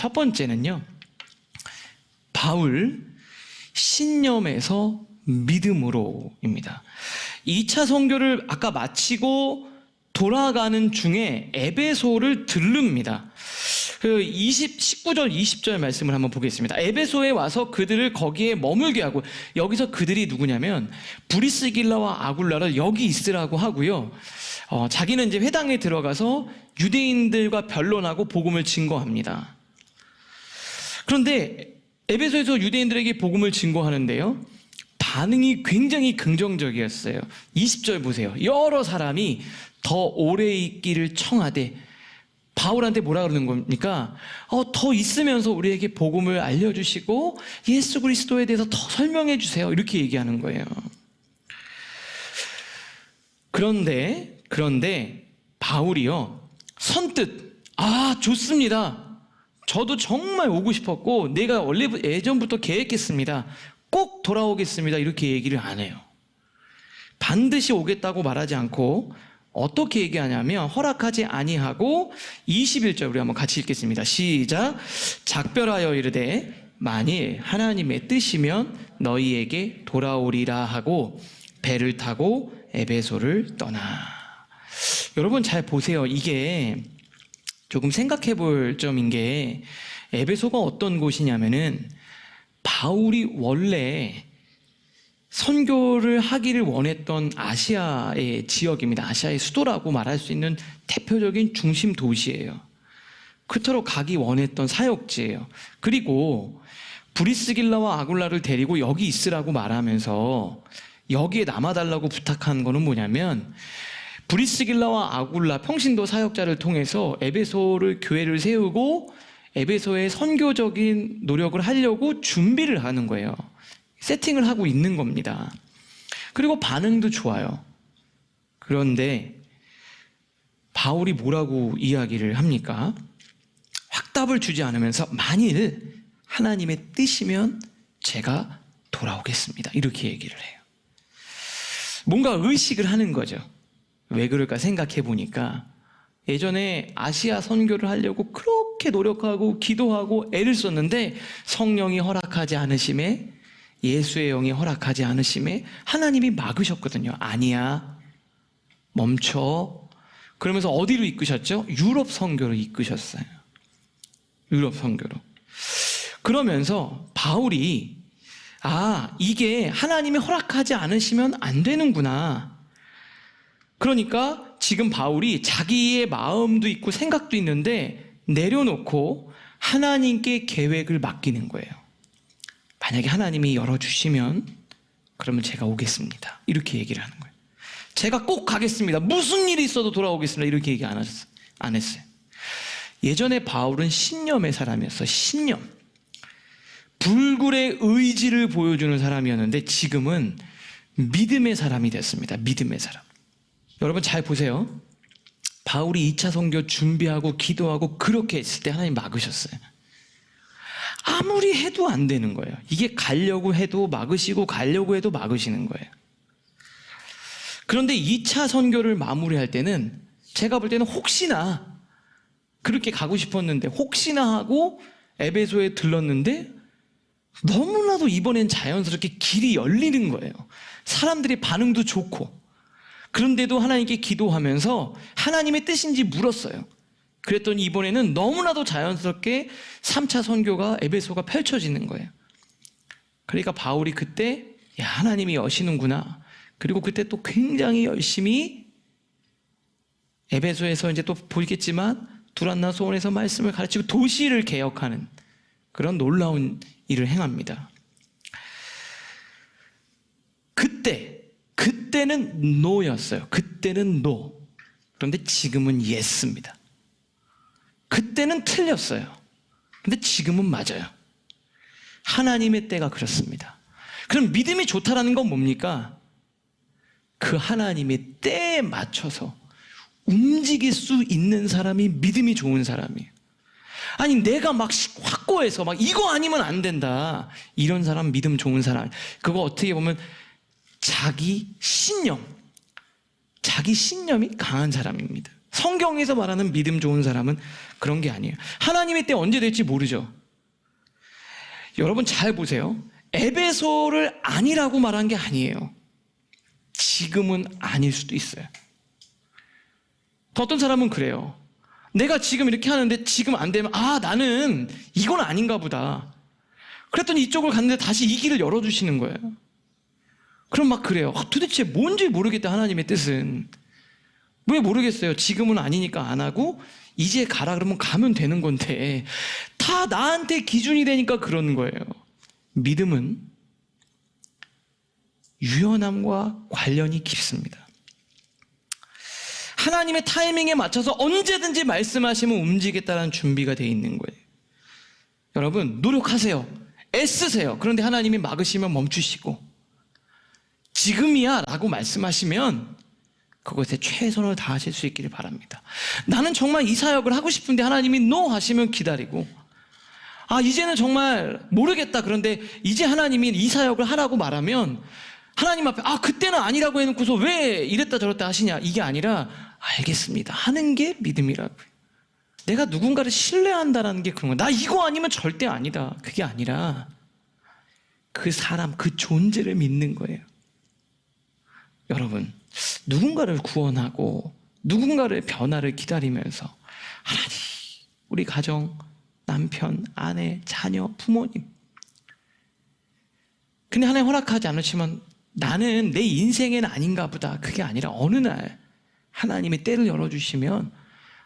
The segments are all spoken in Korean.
첫 번째는요. 바울 신념에서 믿음으로입니다. 2차 선교를 아까 마치고 돌아가는 중에 에베소를 들릅니다. 그 20, 19절, 20절 말씀을 한번 보겠습니다. 에베소에 와서 그들을 거기에 머물게 하고, 여기서 그들이 누구냐면, 브리스길라와 아굴라를 여기 있으라고 하고요. 어, 자기는 이제 회당에 들어가서 유대인들과 변론하고 복음을 증거합니다. 그런데 에베소에서 유대인들에게 복음을 증거하는데요. 반응이 굉장히 긍정적이었어요. 20절 보세요. 여러 사람이 더 오래 있기를 청하되 바울한테 뭐라 그러는 겁니까? 어, 더 있으면서 우리에게 복음을 알려주시고 예수 그리스도에 대해서 더 설명해 주세요. 이렇게 얘기하는 거예요. 그런데, 그런데 바울이요. 선뜻, 아, 좋습니다. 저도 정말 오고 싶었고 내가 원래 예전부터 계획했습니다. 꼭 돌아오겠습니다. 이렇게 얘기를 안 해요. 반드시 오겠다고 말하지 않고 어떻게 얘기하냐면 허락하지 아니하고 21절 우리 한번 같이 읽겠습니다. 시작. 작별하여 이르되 만일 하나님의 뜻이면 너희에게 돌아오리라 하고 배를 타고 에베소를 떠나. 여러분 잘 보세요. 이게 조금 생각해 볼 점인 게 에베소가 어떤 곳이냐면은 바울이 원래 선교를 하기를 원했던 아시아의 지역입니다. 아시아의 수도라고 말할 수 있는 대표적인 중심 도시예요. 그토록 가기 원했던 사역지예요. 그리고 브리스길라와 아굴라를 데리고 여기 있으라고 말하면서 여기에 남아달라고 부탁한 거는 뭐냐면 브리스길라와 아굴라 평신도 사역자를 통해서 에베소를 교회를 세우고 에베소의 선교적인 노력을 하려고 준비를 하는 거예요. 세팅을 하고 있는 겁니다. 그리고 반응도 좋아요. 그런데 바울이 뭐라고 이야기를 합니까? 확답을 주지 않으면서 만일 하나님의 뜻이면 제가 돌아오겠습니다. 이렇게 얘기를 해요. 뭔가 의식을 하는 거죠. 왜 그럴까 생각해 보니까 예전에 아시아 선교를 하려고 그렇게 노력하고 기도하고 애를 썼는데 성령이 허락하지 않으심에 예수의 영이 허락하지 않으심에 하나님이 막으셨거든요. 아니야. 멈춰. 그러면서 어디로 이끄셨죠? 유럽 선교로 이끄셨어요. 유럽 선교로. 그러면서 바울이 아, 이게 하나님이 허락하지 않으시면 안 되는구나. 그러니까 지금 바울이 자기의 마음도 있고 생각도 있는데 내려놓고 하나님께 계획을 맡기는 거예요. 만약에 하나님이 열어주시면 그러면 제가 오겠습니다. 이렇게 얘기를 하는 거예요. 제가 꼭 가겠습니다. 무슨 일이 있어도 돌아오겠습니다. 이렇게 얘기 안, 하셨어요. 안 했어요. 예전에 바울은 신념의 사람이었어. 신념. 불굴의 의지를 보여주는 사람이었는데 지금은 믿음의 사람이 됐습니다. 믿음의 사람. 여러분 잘 보세요. 바울이 2차 선교 준비하고 기도하고 그렇게 했을 때 하나님 막으셨어요. 아무리 해도 안 되는 거예요. 이게 가려고 해도 막으시고 가려고 해도 막으시는 거예요. 그런데 2차 선교를 마무리할 때는 제가 볼 때는 혹시나 그렇게 가고 싶었는데 혹시나 하고 에베소에 들렀는데 너무나도 이번엔 자연스럽게 길이 열리는 거예요. 사람들의 반응도 좋고 그런데도 하나님께 기도하면서 하나님의 뜻인지 물었어요. 그랬더니 이번에는 너무나도 자연스럽게 3차 선교가 에베소가 펼쳐지는 거예요. 그러니까 바울이 그때 야 하나님이 여시는구나. 그리고 그때 또 굉장히 열심히 에베소에서 이제 또 보겠지만 두란나 소원에서 말씀을 가르치고 도시를 개혁하는 그런 놀라운 일을 행합니다. 그때 그때는 노였어요. 그때는 노. 그런데 지금은 예스입니다. 그때는 틀렸어요. 근데 지금은 맞아요. 하나님의 때가 그렇습니다. 그럼 믿음이 좋다라는 건 뭡니까? 그 하나님의 때에 맞춰서 움직일 수 있는 사람이 믿음이 좋은 사람이에요. 아니, 내가 막 확고해서 막 이거 아니면 안 된다. 이런 사람 믿음 좋은 사람. 그거 어떻게 보면 자기 신념, 자기 신념이 강한 사람입니다. 성경에서 말하는 믿음 좋은 사람은 그런 게 아니에요. 하나님의 때 언제 될지 모르죠. 여러분 잘 보세요. 에베소를 아니라고 말한 게 아니에요. 지금은 아닐 수도 있어요. 어떤 사람은 그래요. 내가 지금 이렇게 하는데 지금 안 되면 아 나는 이건 아닌가 보다. 그랬더니 이쪽을 갔는데 다시 이 길을 열어주시는 거예요. 그럼 막 그래요. 아, 도대체 뭔지 모르겠다 하나님의 뜻은. 왜 모르겠어요. 지금은 아니니까 안 하고 이제 가라 그러면 가면 되는 건데 다 나한테 기준이 되니까 그러는 거예요. 믿음은 유연함과 관련이 깊습니다. 하나님의 타이밍에 맞춰서 언제든지 말씀하시면 움직이겠다는 준비가 되어 있는 거예요. 여러분, 노력하세요. 애쓰세요. 그런데 하나님이 막으시면 멈추시고, 지금이야 라고 말씀하시면 그것에 최선을 다하실 수 있기를 바랍니다. 나는 정말 이 사역을 하고 싶은데 하나님이 노 하시면 기다리고, 아, 이제는 정말 모르겠다. 그런데 이제 하나님이 이 사역을 하라고 말하면 하나님 앞에, 아, 그때는 아니라고 해놓고서 왜 이랬다 저랬다 하시냐. 이게 아니라, 알겠습니다. 하는 게 믿음이라고요. 내가 누군가를 신뢰한다라는 게 그런 거야. 나 이거 아니면 절대 아니다. 그게 아니라, 그 사람, 그 존재를 믿는 거예요. 여러분, 누군가를 구원하고, 누군가를 변화를 기다리면서, 하나님, 우리 가정, 남편, 아내, 자녀, 부모님. 근데 하나님 허락하지 않으시면 나는 내 인생에는 아닌가 보다. 그게 아니라 어느 날 하나님의 때를 열어주시면,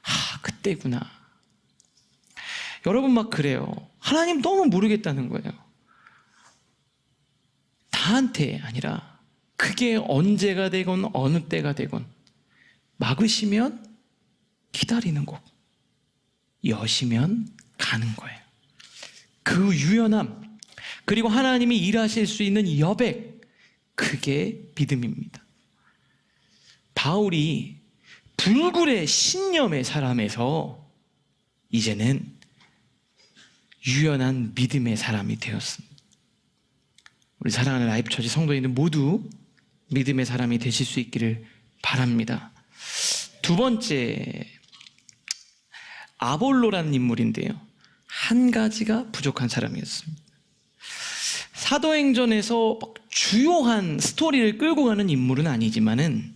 아, 그때구나. 여러분 막 그래요. 하나님 너무 모르겠다는 거예요. 나한테 아니라 그게 언제가 되건 어느 때가 되건 막으시면 기다리는 거고 여시면 가는 거예요. 그 유연함 그리고 하나님이 일하실 수 있는 여백 그게 믿음입니다. 바울이 불굴의 신념의 사람에서 이제는 유연한 믿음의 사람이 되었습니다. 우리 사랑하는 라이프처치 성도인들 모두 믿음의 사람이 되실 수 있기를 바랍니다. 두 번째 아볼로라는 인물인데요. 한 가지가 부족한 사람이었습니다. 사도행전에서 막 주요한 스토리를 끌고 가는 인물은 아니지만은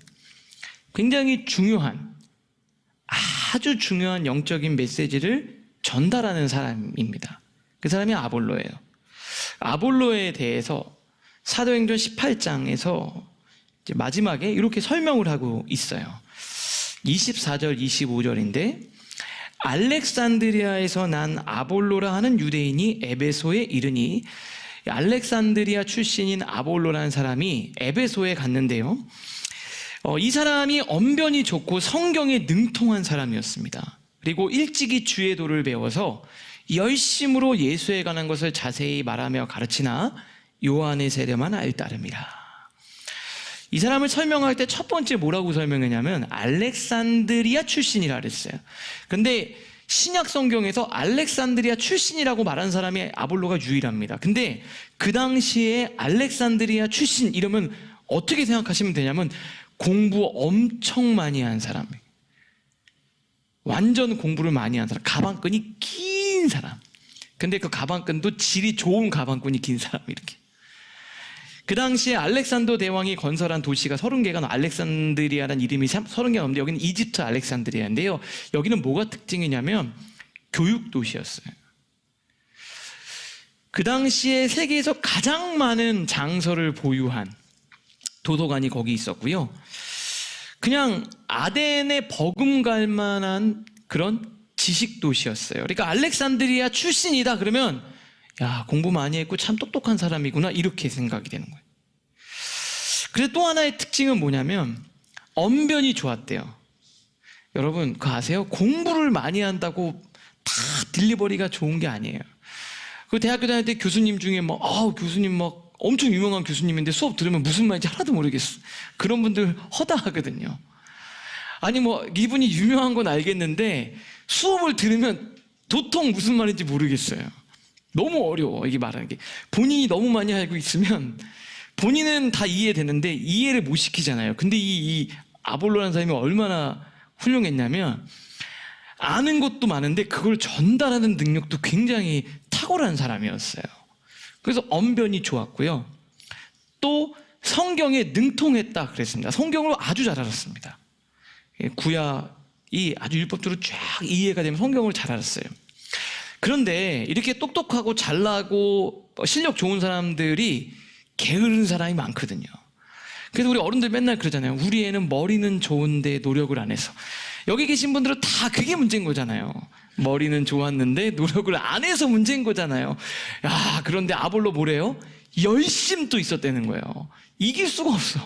굉장히 중요한 아주 중요한 영적인 메시지를 전달하는 사람입니다. 그 사람이 아볼로예요. 아볼로에 대해서 사도행전 18장에서 마지막에 이렇게 설명을 하고 있어요. 24절, 25절인데 알렉산드리아에서 난 아볼로라 하는 유대인이 에베소에 이르니 알렉산드리아 출신인 아볼로라는 사람이 에베소에 갔는데요. 어, 이 사람이 언변이 좋고 성경에 능통한 사람이었습니다. 그리고 일찍이 주의 도를 배워서 열심으로 예수에 관한 것을 자세히 말하며 가르치나 요한의 세례만 알 따름이라. 이 사람을 설명할 때 첫 번째 뭐라고 설명했냐면 알렉산드리아 출신이라 그랬어요. 근데 신약 성경에서 알렉산드리아 출신이라고 말한 사람이 아볼로가 유일합니다. 근데 그 당시에 알렉산드리아 출신 이러면 어떻게 생각하시면 되냐면 공부 엄청 많이 한 사람. 완전 공부를 많이 한 사람. 가방끈이 긴 사람. 근데 그 가방끈도 질이 좋은 가방끈이 긴 사람 이렇게. 그 당시에 알렉산더 대왕이 건설한 도시가 30개가 알렉산드리아라는 이름이 30개가 넘는데 여기는 이집트 알렉산드리아인데요. 여기는 뭐가 특징이냐면 교육 도시였어요. 그 당시에 세계에서 가장 많은 장서를 보유한 도서관이 거기 있었고요. 그냥 아덴에 버금갈 만한 그런 지식 도시였어요. 그러니까 알렉산드리아 출신이다 그러면 야, 공부 많이 했고 참 똑똑한 사람이구나 이렇게 생각이 되는 거예요. 그래서 또 하나의 특징은 뭐냐면 언변이 좋았대요. 여러분 그거 아세요? 공부를 많이 한다고 다 딜리버리가 좋은 게 아니에요. 그 대학교 다닐 때 교수님 중에 막, 아 교수님 막 엄청 유명한 교수님인데 수업 들으면 무슨 말인지 하나도 모르겠어. 그런 분들 허다하거든요. 아니 뭐 이분이 유명한 건 알겠는데 수업을 들으면 도통 무슨 말인지 모르겠어요. 너무 어려워 이게 말하는 게 본인이 너무 많이 알고 있으면 본인은 다 이해되는데 이해를 못 시키잖아요. 근데 이, 이 아볼로라는 사람이 얼마나 훌륭했냐면 아는 것도 많은데 그걸 전달하는 능력도 굉장히 탁월한 사람이었어요. 그래서 언변이 좋았고요. 또 성경에 능통했다 그랬습니다. 성경을 아주 잘 알았습니다. 예, 구약이 아주 율법적으로 쫙 이해가 되면 성경을 잘 알았어요. 그런데 이렇게 똑똑하고 잘나고 실력 좋은 사람들이 게으른 사람이 많거든요. 그래서 우리 어른들 맨날 그러잖아요. 우리 애는 머리는 좋은데 노력을 안 해서. 여기 계신 분들은 다 그게 문제인 거잖아요. 머리는 좋았는데 노력을 안 해서 문제인 거잖아요. 야, 그런데 아볼로 뭐래요? 열심도 있었다는 거예요. 이길 수가 없어.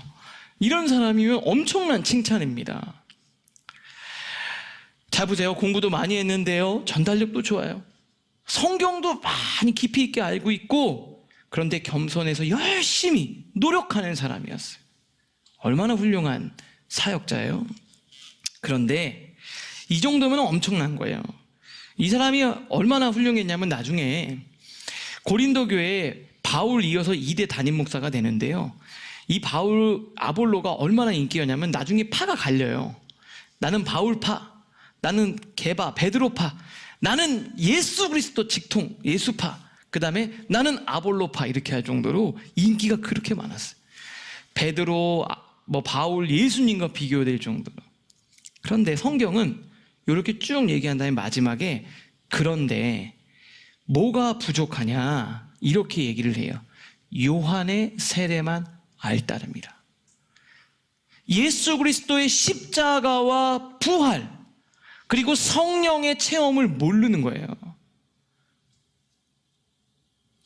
이런 사람이면 엄청난 칭찬입니다. 잘 보세요. 공부도 많이 했는데요. 전달력도 좋아요. 성경도 많이 깊이 있게 알고 있고, 그런데 겸손해서 열심히 노력하는 사람이었어요. 얼마나 훌륭한 사역자예요. 그런데 이 정도면 엄청난 거예요. 이 사람이 얼마나 훌륭했냐면 나중에 고린도 교회에 바울 이어서 2대 담임 목사가 되는데요. 이 바울 아볼로가 얼마나 인기였냐면 나중에 파가 갈려요. 나는 바울파, 나는 게바, 베드로파, 나는 예수 그리스도 직통, 예수파, 그 다음에 나는 아볼로파 이렇게 할 정도로 인기가 그렇게 많았어요. 베드로, 아, 뭐 바울, 예수님과 비교될 정도로. 그런데 성경은 이렇게 쭉 얘기한 다음에 마지막에 그런데 뭐가 부족하냐 이렇게 얘기를 해요. 요한의 세례만 알따릅니다. 예수 그리스도의 십자가와 부활 그리고 성령의 체험을 모르는 거예요.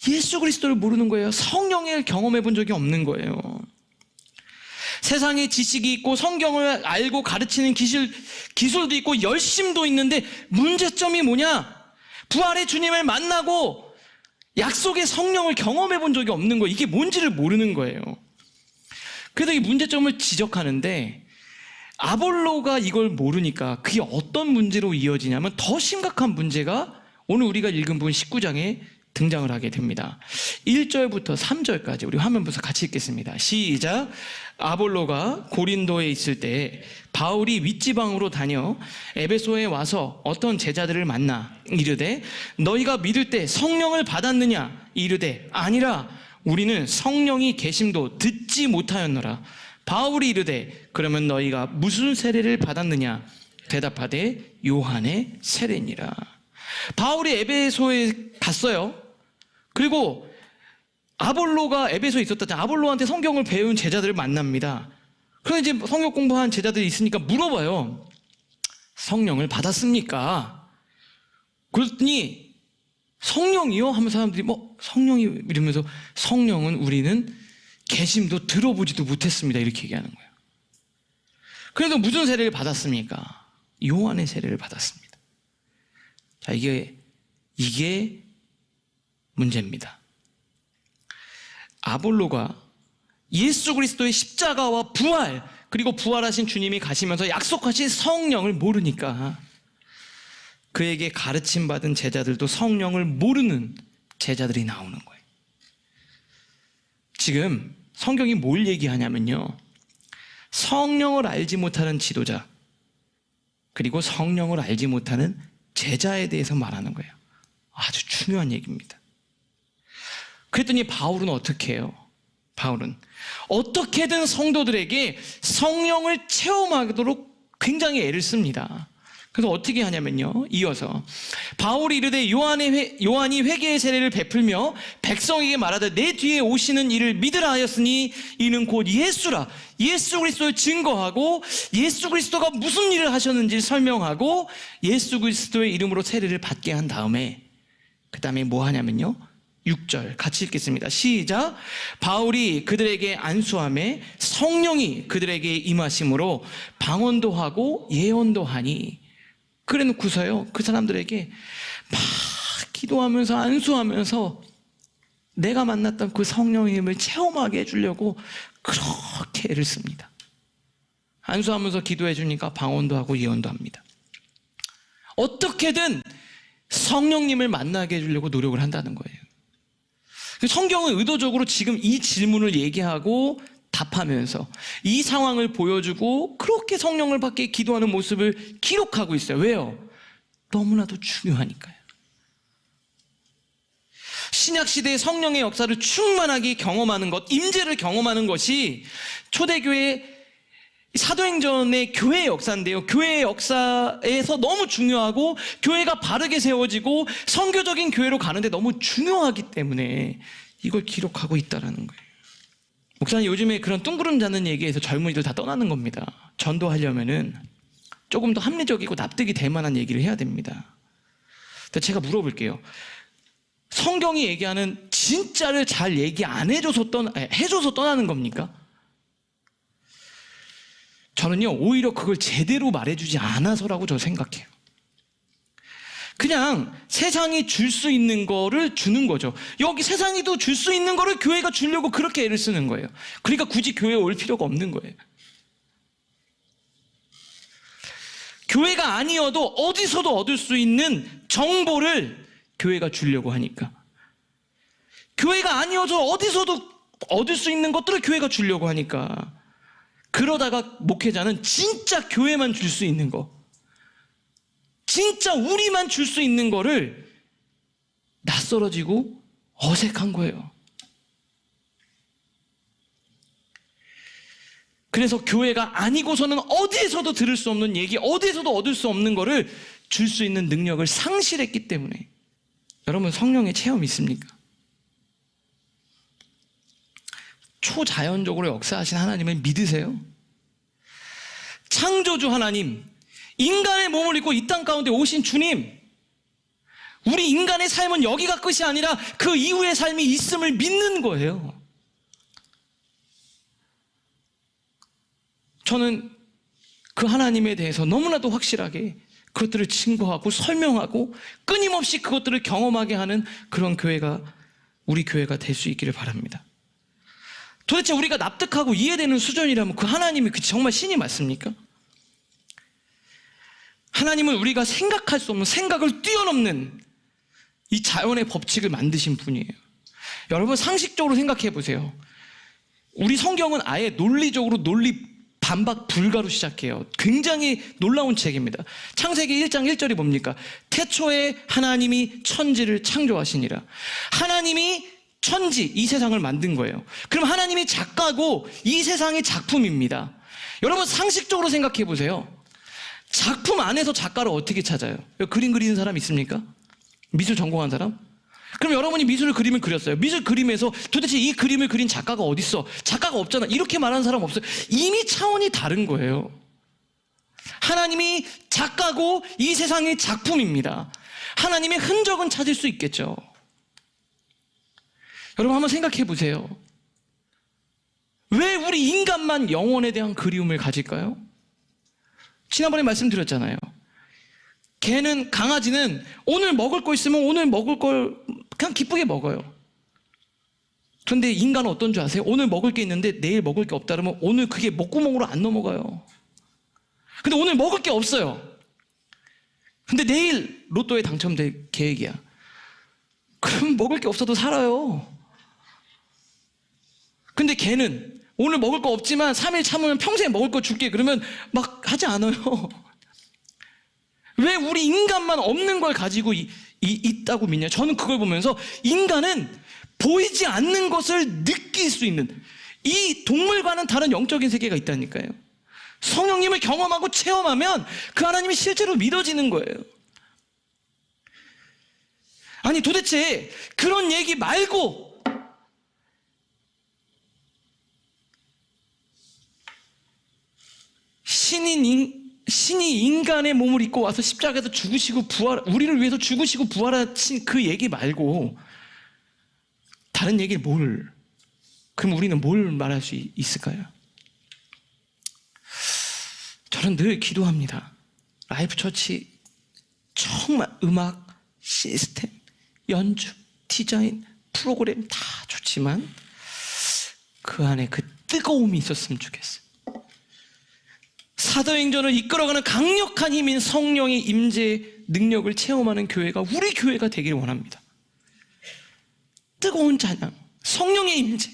예수 그리스도를 모르는 거예요. 성령을 경험해 본 적이 없는 거예요. 세상에 지식이 있고 성경을 알고 가르치는 기술, 기술도 있고 열심도 있는데 문제점이 뭐냐? 부활의 주님을 만나고 약속의 성령을 경험해 본 적이 없는 거예요. 이게 뭔지를 모르는 거예요. 그래서 이 문제점을 지적하는데 아볼로가 이걸 모르니까 그게 어떤 문제로 이어지냐면 더 심각한 문제가 오늘 우리가 읽은 부분 19장에 등장을 하게 됩니다. 1절부터 3절까지 우리 화면 보서 같이 읽겠습니다. 시작. 아볼로가 고린도에 있을 때 바울이 윗지방으로 다녀 에베소에 와서 어떤 제자들을 만나 이르되 너희가 믿을 때 성령을 받았느냐 이르되 아니라 우리는 성령이 계심도 듣지 못하였노라. 바울이 이르되 그러면 너희가 무슨 세례를 받았느냐 대답하되 요한의 세례니라. 바울이 에베소에 갔어요. 그리고 아볼로가 에베소에 있었다. 아볼로한테 성경을 배운 제자들을 만납니다. 그런데 이제 성경 공부한 제자들이 있으니까 물어봐요. 성령을 받았습니까? 그랬더니 성령이요? 하면 사람들이 뭐 성령이 이러면서 성령은 우리는 개심도 들어보지도 못했습니다. 이렇게 얘기하는 거예요. 그래도 무슨 세례를 받았습니까? 요한의 세례를 받았습니다. 자, 이게, 이게 문제입니다. 아볼로가 예수 그리스도의 십자가와 부활, 그리고 부활하신 주님이 가시면서 약속하신 성령을 모르니까 그에게 가르침 받은 제자들도 성령을 모르는 제자들이 나오는 거예요. 지금 성경이 뭘 얘기하냐면요. 성령을 알지 못하는 지도자, 그리고 성령을 알지 못하는 제자에 대해서 말하는 거예요. 아주 중요한 얘기입니다. 그랬더니 바울은 어떻게 해요? 바울은 어떻게든 성도들에게 성령을 체험하도록 굉장히 애를 씁니다. 그래서 어떻게 하냐면요. 이어서 바울이 이르되 요한의 회, 요한이 회개의 세례를 베풀며 백성에게 말하되 내 뒤에 오시는 이를 믿으라 하였으니 이는 곧 예수라. 예수 그리스도를 증거하고 예수 그리스도가 무슨 일을 하셨는지 설명하고 예수 그리스도의 이름으로 세례를 받게 한 다음에 그 다음에 뭐 하냐면요. 6절 같이 읽겠습니다. 시작. 바울이 그들에게 안수함에 성령이 그들에게 임하심으로 방언도 하고 예언도 하니 그래 놓고서요. 그 사람들에게 막 기도하면서 안수하면서 내가 만났던 그 성령의 힘을 체험하게 해주려고 그렇게 애를 씁니다. 안수하면서 기도해 주니까 방언도 하고 예언도 합니다. 어떻게든 성령님을 만나게 해주려고 노력을 한다는 거예요. 성경은 의도적으로 지금 이 질문을 얘기하고 답하면서 이 상황을 보여주고 그렇게 성령을 받게 기도하는 모습을 기록하고 있어요. 왜요? 너무나도 중요하니까요. 신약 시대의 성령의 역사를 충만하게 경험하는 것, 임재를 경험하는 것이 초대교회 사도행전의 교회의 역사인데요. 교회의 역사에서 너무 중요하고 교회가 바르게 세워지고 성교적인 교회로 가는데 너무 중요하기 때문에 이걸 기록하고 있다라는 거예요. 목사님 요즘에 그런 뚱구름 잡는 얘기에서 젊은이들 다 떠나는 겁니다. 전도하려면은 조금 더 합리적이고 납득이 될 만한 얘기를 해야 됩니다. 제가 물어볼게요. 성경이 얘기하는 진짜를 잘 얘기 안 해줘서 떠나, 해줘서 떠나는 겁니까? 저는요, 오히려 그걸 제대로 말해주지 않아서라고 저 생각해요. 그냥 세상이 줄 수 있는 거를 주는 거죠. 여기 세상이도 줄 수 있는 거를 교회가 주려고 그렇게 애를 쓰는 거예요. 그러니까 굳이 교회에 올 필요가 없는 거예요. 교회가 아니어도 어디서도 얻을 수 있는 정보를 교회가 주려고 하니까. 교회가 아니어서 어디서도 얻을 수 있는 것들을 교회가 주려고 하니까. 그러다가 목회자는 진짜 교회만 줄 수 있는 거, 진짜 우리만 줄 수 있는 거를 낯설어지고 어색한 거예요. 그래서 교회가 아니고서는 어디에서도 들을 수 없는 얘기, 어디에서도 얻을 수 없는 거를 줄 수 있는 능력을 상실했기 때문에 여러분 성령의 체험 있습니까? 초자연적으로 역사하신 하나님을 믿으세요? 창조주 하나님, 인간의 몸을 입고 이 땅 가운데 오신 주님, 우리 인간의 삶은 여기가 끝이 아니라 그 이후의 삶이 있음을 믿는 거예요. 저는 그 하나님에 대해서 너무나도 확실하게 그것들을 증거하고 설명하고 끊임없이 그것들을 경험하게 하는 그런 교회가 우리 교회가 될 수 있기를 바랍니다. 도대체 우리가 납득하고 이해되는 수준이라면 그 하나님이 그 정말 신이 맞습니까? 하나님은 우리가 생각할 수 없는 생각을 뛰어넘는 이 자연의 법칙을 만드신 분이에요. 여러분 상식적으로 생각해 보세요. 우리 성경은 아예 논리적으로 논리 반박 불가로 시작해요. 굉장히 놀라운 책입니다. 창세기 1장 1절이 뭡니까? 태초에 하나님이 천지를 창조하시니라. 하나님이 천지, 이 세상을 만든 거예요. 그럼 하나님이 작가고 이 세상이 작품입니다. 여러분 상식적으로 생각해 보세요. 작품 안에서 작가를 어떻게 찾아요? 그림 그리는 사람 있습니까? 미술 전공한 사람? 그럼 여러분이 미술을 그림을 그렸어요. 미술 그림에서 도대체 이 그림을 그린 작가가 어딨어? 작가가 없잖아. 이렇게 말하는 사람 없어요. 이미 차원이 다른 거예요. 하나님이 작가고 이 세상의 작품입니다. 하나님의 흔적은 찾을 수 있겠죠. 여러분 한번 생각해 보세요. 왜 우리 인간만 영혼에 대한 그리움을 가질까요? 지난번에 말씀드렸잖아요. 개는 강아지는 오늘 먹을 거 있으면 오늘 먹을 걸 그냥 기쁘게 먹어요. 그런데 인간은 어떤 줄 아세요? 오늘 먹을 게 있는데 내일 먹을 게 없다 그러면 오늘 그게 목구멍으로 안 넘어가요. 근데 오늘 먹을 게 없어요. 근데 내일 로또에 당첨될 계획이야. 그럼 먹을 게 없어도 살아요. 근데 걔는 오늘 먹을 거 없지만 3일 참으면 평생 먹을 거 줄게 그러면 막 하지 않아요. 왜 우리 인간만 없는 걸 가지고 이, 이, 있다고 믿냐? 저는 그걸 보면서 인간은 보이지 않는 것을 느낄 수 있는 이 동물과는 다른 영적인 세계가 있다니까요. 성령님을 경험하고 체험하면 그 하나님이 실제로 믿어지는 거예요. 아니 도대체 그런 얘기 말고 인, 신이 인간의 몸을 입고 와서 십자가에서 죽으시고 부활, 우리를 위해서 죽으시고 부활하신 그 얘기 말고 다른 얘기를 뭘, 그럼 우리는 뭘 말할 수 있- 있을까요? 저는 늘 기도합니다. 라이프 처치 정말 음악, 시스템, 연주, 디자인, 프로그램 다 좋지만 그 안에 그 뜨거움이 있었으면 좋겠어요. 사도행전을 이끌어가는 강력한 힘인 성령의 임재 능력을 체험하는 교회가 우리 교회가 되기를 원합니다. 뜨거운 찬양, 성령의 임재,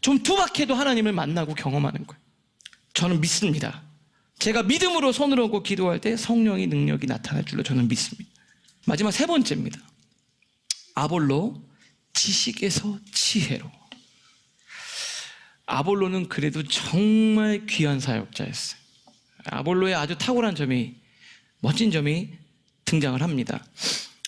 좀 투박해도 하나님을 만나고 경험하는 거예요. 저는 믿습니다. 제가 믿음으로 손을 얹고 기도할 때 성령의 능력이 나타날 줄로 저는 믿습니다. 마지막 세 번째입니다. 아볼로 지식에서 지혜로. 아볼로는 그래도 정말 귀한 사역자였어요. 아볼로의 아주 탁월한 점이 멋진 점이 등장을 합니다.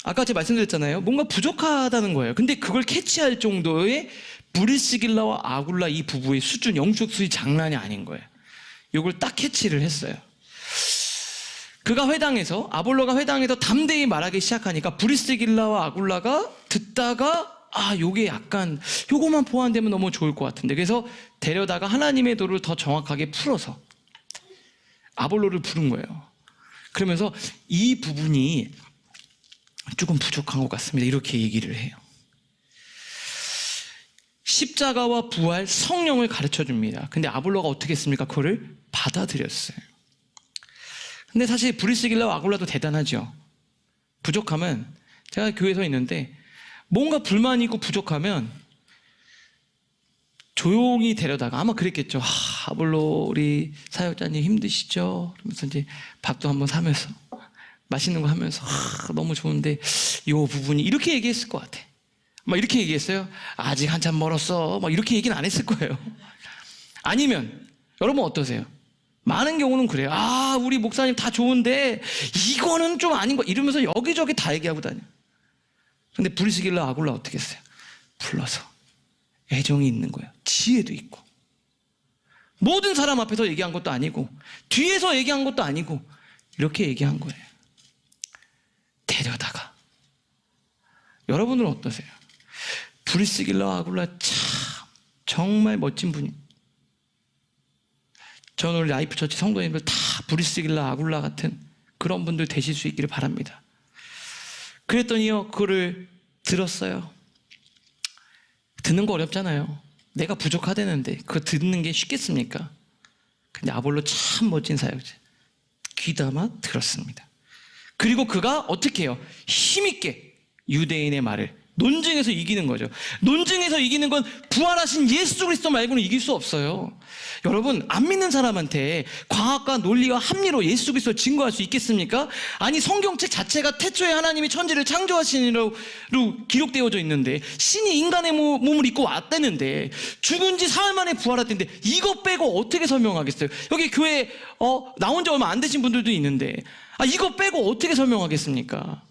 아까 제가 말씀드렸잖아요. 뭔가 부족하다는 거예요. 근데 그걸 캐치할 정도의 브리스길라와 아굴라 이 부부의 수준, 영적 수준이 장난이 아닌 거예요. 이걸 딱 캐치를 했어요. 그가 회당에서 아볼로가 회당에서 담대히 말하기 시작하니까 브리스길라와 아굴라가 듣다가 아 요게 약간 요거만 보완되면 너무 좋을 것 같은데 그래서 데려다가 하나님의 도를 더 정확하게 풀어서 아볼로를 부른 거예요. 그러면서 이 부분이 조금 부족한 것 같습니다. 이렇게 얘기를 해요. 십자가와 부활, 성령을 가르쳐 줍니다. 근데 아볼로가 어떻게 했습니까? 그거를 받아들였어요. 근데 사실 브리스길라와 아굴라도 대단하죠. 부족하면 제가 교회에 서 있는데 뭔가 불만이 있고 부족하면 조용히 데려다가 아마 그랬겠죠. 아, 아볼로 우리 사역자님 힘드시죠? 그러면서 이제 밥도 한번 사면서 맛있는 거 하면서 아, 너무 좋은데 요 부분이 이렇게 얘기했을 것 같아. 막 이렇게 얘기했어요. 아직 한참 멀었어. 막 이렇게 얘기는 안 했을 거예요. 아니면 여러분 어떠세요? 많은 경우는 그래요. 아, 우리 목사님 다 좋은데 이거는 좀 아닌 거 이러면서 여기저기 다 얘기하고 다녀. 근데 브리스길라 아굴라 어떻게 했어요? 불러서 애정이 있는 거예요. 지혜도 있고. 모든 사람 앞에서 얘기한 것도 아니고 뒤에서 얘기한 것도 아니고 이렇게 얘기한 거예요. 데려다가 여러분들은 어떠세요? 브리스길라 아굴라 참 정말 멋진 분이. 저는 우리 라이프 처치 성도님들 다 브리스길라 아굴라 같은 그런 분들 되실 수 있기를 바랍니다. 그랬더니요, 그거를 들었어요. 듣는 거 어렵잖아요. 내가 부족하다는데 그거 듣는 게 쉽겠습니까? 근데 아볼로 참 멋진 사역자. 귀담아 들었습니다. 그리고 그가 어떻게 해요? 힘있게 유대인의 말을 논증에서 이기는 거죠. 논증에서 이기는 건 부활하신 예수 그리스도 말고는 이길 수 없어요. 여러분, 안 믿는 사람한테 과학과 논리와 합리로 예수 그리스도 증거할 수 있겠습니까? 아니, 성경책 자체가 태초에 하나님이 천지를 창조하시니로 기록되어져 있는데 신이 인간의 모- 몸을 입고 왔다는데 죽은 지 사흘 만에 부활했는데 이거 빼고 어떻게 설명하겠어요? 여기 교회 어, 나온 지 얼마 안 되신 분들도 있는데 아, 이거 빼고 어떻게 설명하겠습니까?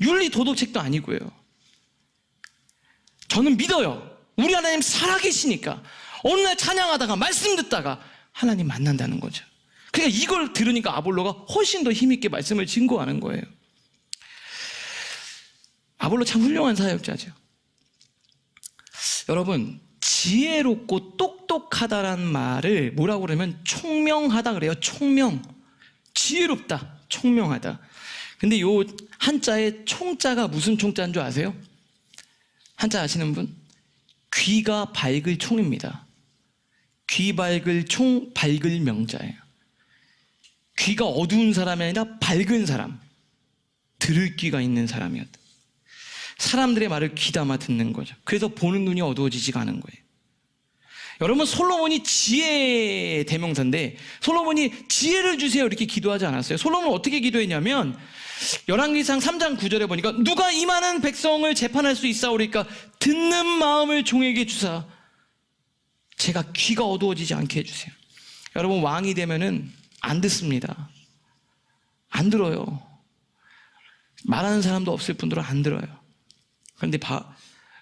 윤리 도덕책도 아니고요. 저는 믿어요. 우리 하나님 살아계시니까 어느 날 찬양하다가 말씀 듣다가 하나님 만난다는 거죠. 그러니까 이걸 들으니까 아볼로가 훨씬 더 힘있게 말씀을 증거하는 거예요. 아볼로 참 훌륭한 사역자죠. 여러분, 지혜롭고 똑똑하다란 말을 뭐라고 그러면 총명하다 그래요. 총명. 지혜롭다. 총명하다. 근데 요 한자의 총자가 무슨 총자인 줄 아세요? 한자 아시는 분? 귀가 밝을 총입니다. 귀 밝을 총, 밝을 명자예요. 귀가 어두운 사람이 아니라 밝은 사람. 들을 귀가 있는 사람이었다. 사람들의 말을 귀담아 듣는 거죠. 그래서 보는 눈이 어두워지지가 않은 거예요. 여러분 솔로몬이 지혜의 대명사인데 솔로몬이 지혜를 주세요 이렇게 기도하지 않았어요. 솔로몬은 어떻게 기도했냐면 열왕기상 3장 9절에 보니까 누가 이 많은 백성을 재판할 수 있사오리까 듣는 마음을 종에게 주사 제가 귀가 어두워지지 않게 해주세요. 여러분 왕이 되면은 안 듣습니다. 안 들어요. 말하는 사람도 없을 뿐더러 안 들어요. 그런데 바,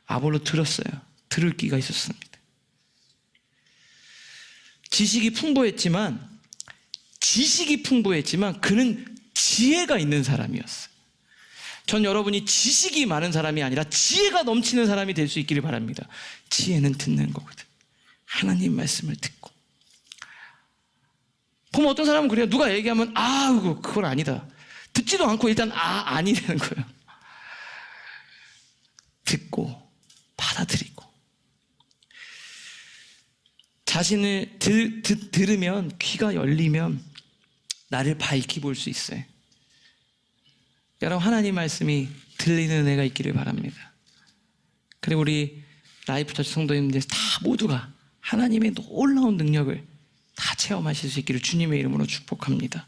아볼로 들었어요. 들을 귀가 있었습니다. 지식이 풍부했지만 지식이 풍부했지만 그는 지혜가 있는 사람이었어요. 전 여러분이 지식이 많은 사람이 아니라 지혜가 넘치는 사람이 될 수 있기를 바랍니다. 지혜는 듣는 거거든. 하나님 말씀을 듣고. 그럼 어떤 사람은 그래요. 누가 얘기하면 아, 그건 아니다. 듣지도 않고 일단 아, 아니 되는 거예요. 듣고 받아들이고 자신을 들, 들, 들으면 귀가 열리면 나를 밝히 볼 수 있어요. 여러분 하나님 말씀이 들리는 은혜가 있기를 바랍니다. 그리고 우리 라이프 처치 성도님들 다 모두가 하나님의 놀라운 능력을 다 체험하실 수 있기를 주님의 이름으로 축복합니다.